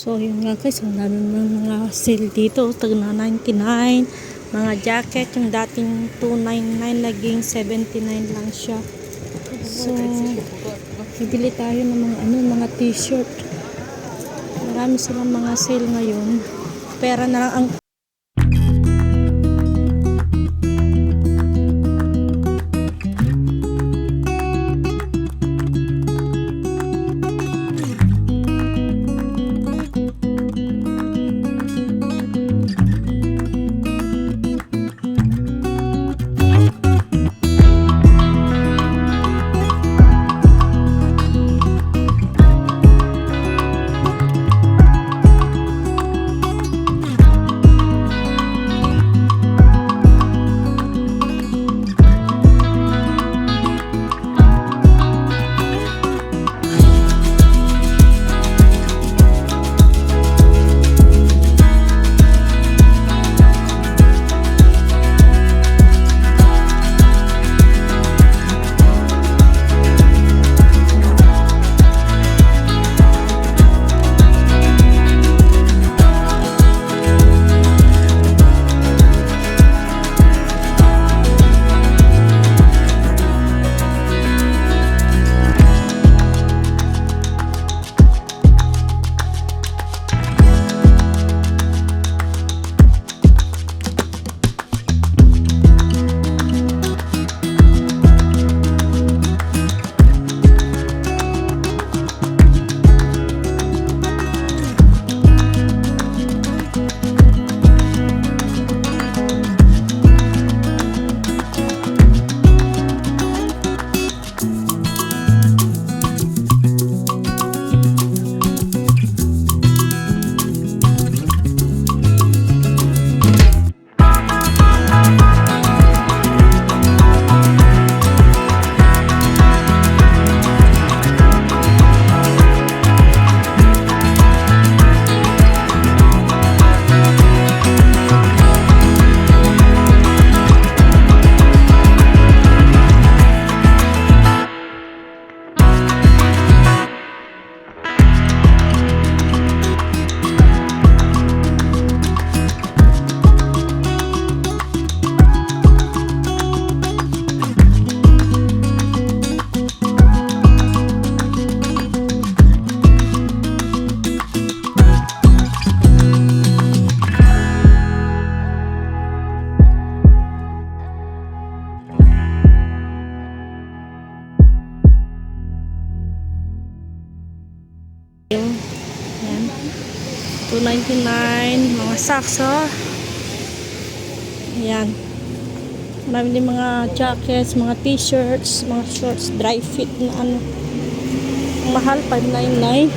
So, yun nga guys, ang dami ng mga sale dito. Tag na 99. Mga jacket, yung dating 299, naging 79 lang siya. So, bibili tayo ng mga ano, mga t-shirt. Marami silang mga sale ngayon. Pera na lang ang 299 mga socks oh. Ayan. Marami din mga jackets, mga t-shirts, mga shorts, dry fit na ano. Mahal, 599.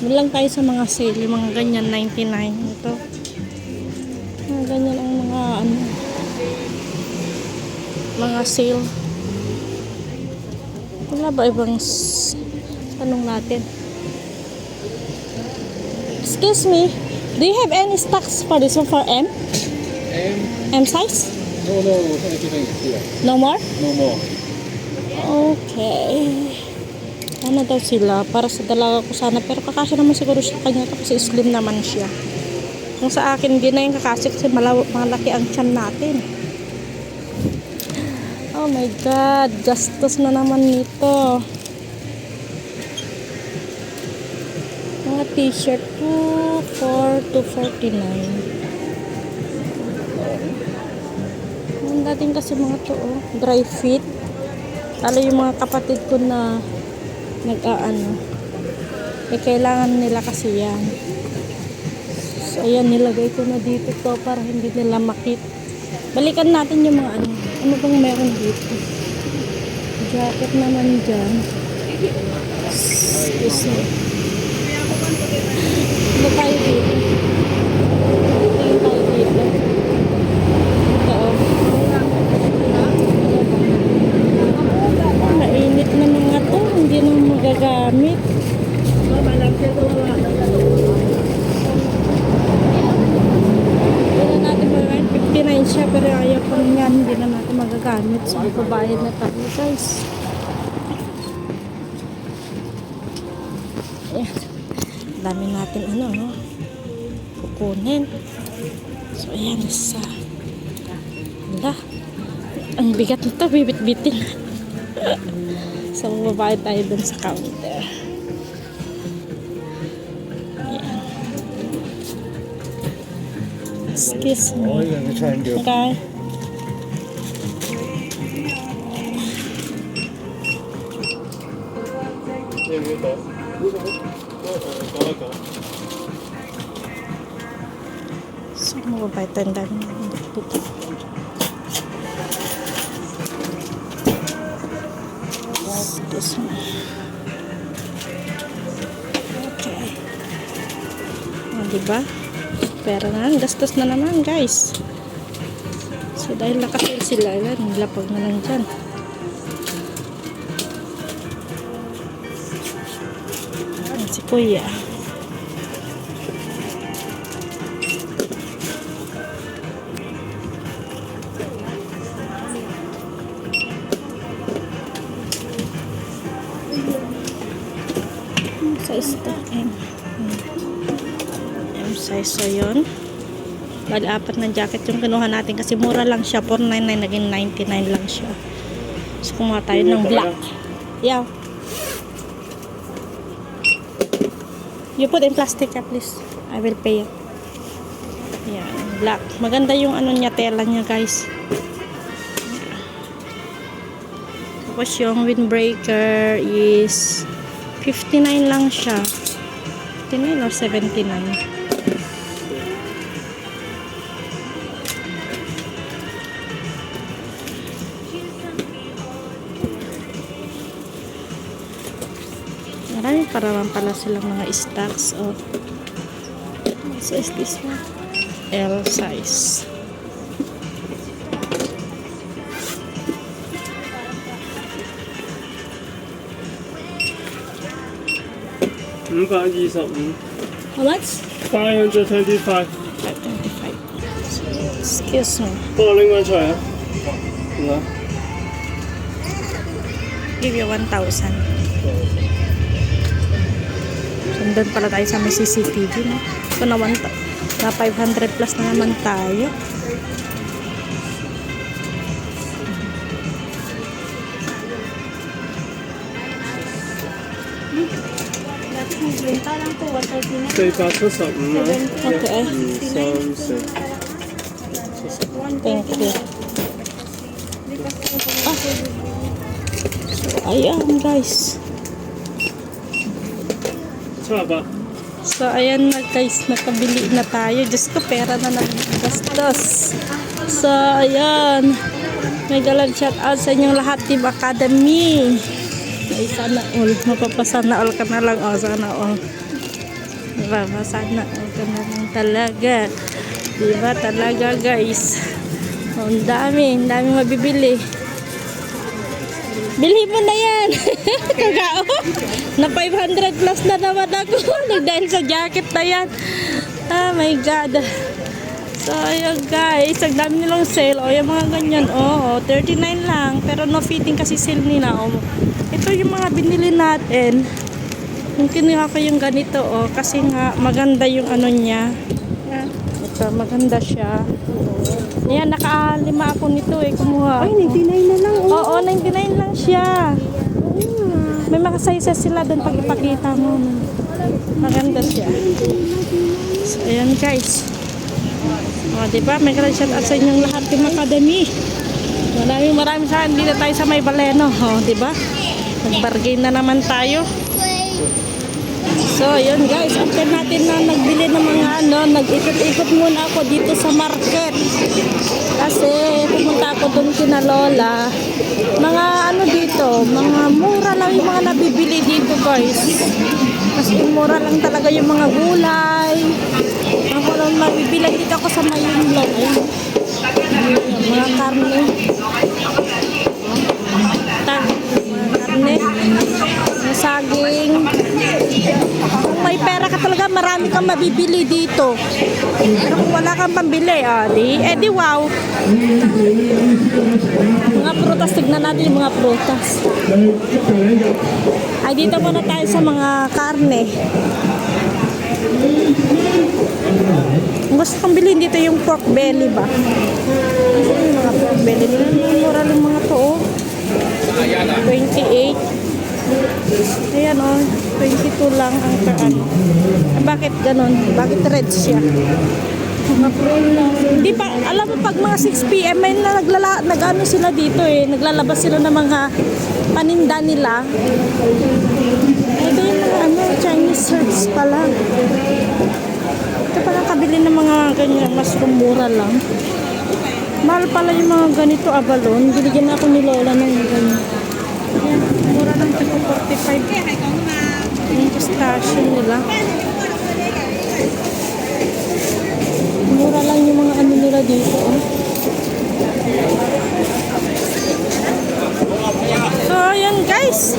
Doon lang tayo sa mga sale, yung mga ganyan, 99. Ito. Mga ganyan ang mga ano. Mga sale. Wala ba ibang tanong natin? Excuse me, do you have any stocks for this one for M? Um, M size? no, no, anything here. No more? No more. Okay. Ano daw sila? Para sa dalaga ko sana. Pero kakasya naman siguro sa kanya to kasi slim naman siya. Kung sa akin, hindi na yung kakasya kasi malaw, malaki ang tiyan natin. Oh my God. Gastos na naman nito. T-shirt po for 249. Ang dating kasi mga to, oh, dry fit. Lalo yung mga kapatid ko na nag-aano. Eh, kailangan nila kasi yan. So, ayan, nilagay ko na dito to para hindi nila makit. Balikan natin yung mga ano. Ano bang meron dito? Jacket naman dyan. Excuse me. Ano tayo dito? Tingin tayo dito. Ito, oh. Mainit na mga to, hindi na magagamit. Hindi na natin magagamit. 59 siya, pero ayaw pa niyan. Hindi na natin magagamit. So, magbabayad na tayo, guys. Dami natin ano, no? Kukunin. So, ayan, isa. Wala. Ang bigat nito, bibit-bitin. so, babae tayo dun sa counter. Ayan. Excuse me. you're gonna try and do it. Okay. So, mababay tayo. Ang dito. Excuse me. Okay. O, diba? Pera na. Gastos na naman, guys. So, dahil nakasale sila, yan, nilapag na lang dyan. Si Kuya. Size to. M. M size. So, yun. Bali, apat na jacket yung kinuha natin kasi mura lang siya. 499 naging 99 lang siya. So, kumuha tayo ng black. Yeah. You put in plastic, yeah, please. I will pay you. Yan, black. Maganda yung ano niya, tela niya, guys. Tapos yung windbreaker is 59 lang siya. 59 or 79. Marami pa naman pala silang mga stocks of what size this one? L size. 520 something. How much? 525. 525. Excuse me. Oh, let me try. No. Give you 1,000. Sundan pala tayo sa may CCTV. No? So, na, 1, na 500 plus na naman tayo. 20 lang po, 130 na. So, ipasok sa mga. Okay. Thank you. Ah. Ayan, guys. Sa ba? So, ayan na guys, nakabili na tayo. Diyos ko, pera na naggastos. So, ayan. May galang shout out sa inyong lahat, Team Academy. Ay, sana all. Mapapasana all ka na lang. O, sana all. Diba? Masana all ka na lang talaga. Diba? Talaga, guys. Oh, Ang dami. Ang dami mabibili. Bilhin mo na yan. Kagao. Na 500 plus na naman ako. Dahil sa jacket na yan. Oh my God. So, ayun guys. Ang dami nilang sale. O, yung mga ganyan. Oo, 39 lang. Pero no fitting kasi sale nila. O, ito yung mga binili natin. Yung kinuha ko yung ganito. O, kasi nga maganda yung ano niya. Ito, maganda siya. Ayan, nakalima ako nito eh. Kumuha. Ay, 99 na lang. Oh. Oo, 99 lang siya. May mga sizes sila doon pag ipakita mo. Maganda siya. So, ayan guys. O, di ba? May shout out sa inyong lahat yung academy. Maraming maraming sa dito tayo sa may baleno. O, di ba? Nag-bargain na naman tayo. So, yun guys, after natin na nagbili ng mga ano, nag-ikot-ikot muna ako dito sa market. Kasi pumunta ako doon kina Lola. Mga ano dito, mga mura lang yung mga nabibili dito guys. Kasi mura lang talaga yung mga gulay. mabibili dito. Pero kung wala kang pambili, ah, di, eh di wow. Mga prutas, tignan natin yung mga prutas. Ay, dito muna tayo sa mga karne. Gusto kong bilhin dito yung pork belly ba? Ano yung mga pork belly? Mura lang mga to, oh. 28. Ayan, oh. 22 lang ang per Bakit ganon? Bakit red siya? Hindi pa, alam mo pag mga 6 p.m. may na naglala, nag-ano sila dito eh, naglalabas sila ng mga paninda nila. Ito yung mga ano, Chinese shirts pala. Ito pala kabili ng mga ganyan, mas mura lang. Mahal pala yung mga ganito abalon. Binigyan ako ni Lola ng ganyan. Ayan, mura lang ito 45. Yung pistachio nila. Mura lang yung mga ano nila dito. Oh. So, ayan guys.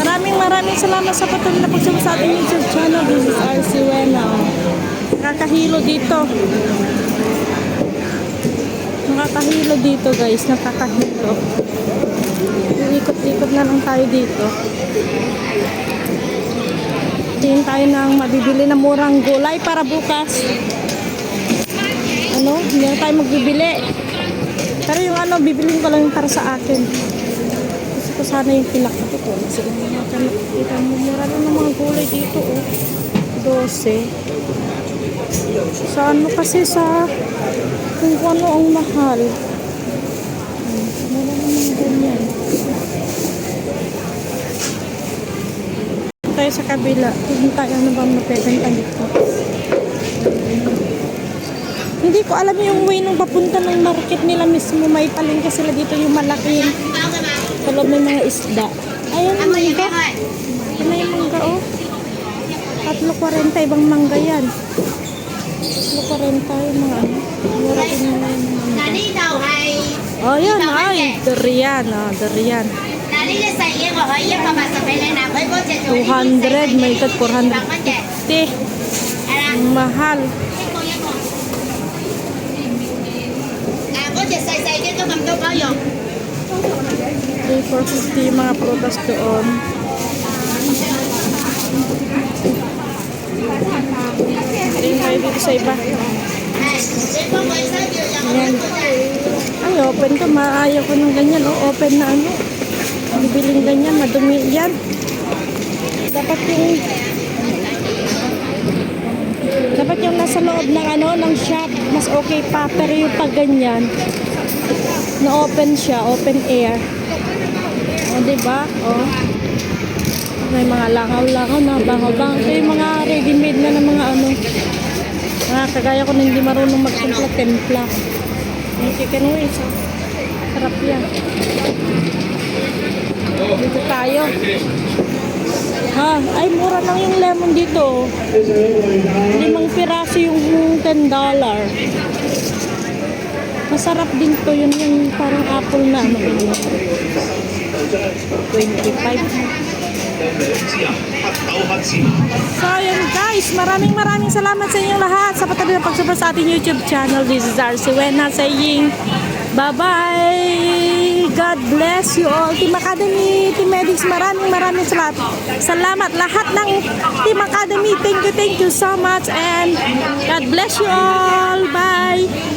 Maraming maraming salamat sa patuloy na pagsama sa ating YouTube channel. This is RC Wena. Nakakahilo dito. Nakakahilo dito guys. Nakakahilo. Ikot-ikot na lang tayo dito. Tingin tayo ng mabibili na murang gulay para bukas. Ano? Hindi na tayo magbibili. Pero yung ano, bibilin ko lang para sa akin. Gusto ko sana yung pinakita ko. Kasi nakikita mo, mura lang ng mga gulay dito, oh. 12. Sa ano kasi sa kung ano ang mahal. Hmm, Mura lang mga ganyan tayo sa kabila. Tignan tayo ano bang mapwedeng dito. Hindi ko alam yung way ng papunta ng market nila mismo. May palengke sila dito yung malaki. Pero may mga isda. Ayun, mangga. Ano yung mangga, oh? 3.40 ibang mangga yan. 3.40 yung mga ano. Mura din yung mga mangga. Oh, yun. Ay, durian. Oh, durian. 200 may ikat 450 mahal. Ay, 450 mga prutas doon. Ayun tayo dito sa iba. Ayan. Ay, open to. Maayaw ko ng ganyan. O, open na ano. Bibiling ganyan. Madumi yan. Dapat yung dapat yung nasa loob ng ano, ng shop, mas okay pa. Pero yung pag ganyan, na open siya, open air. O, oh, diba? O. May mga langaw-langaw na bangaw-bangaw. Ito yung mga ready-made na ng mga ano. Mga kagaya ko na hindi marunong magtimpla-templa. Yung chicken wings. Sarap yan. Dito tayo. Ha, ay mura lang yung lemon dito. oh. Limang piraso yung $10. Masarap din to yun yung parang apple na ano. 25. So ayun guys, maraming maraming salamat sa inyong lahat sa patuloy na pagsuporta sa ating YouTube channel. This is Arcy Wena saying bye-bye. God bless you all. Team Academy, Team Medics, maraming maraming salamat. Salamat lahat ng Team Academy. Thank you, thank you so much and God bless you all. Bye.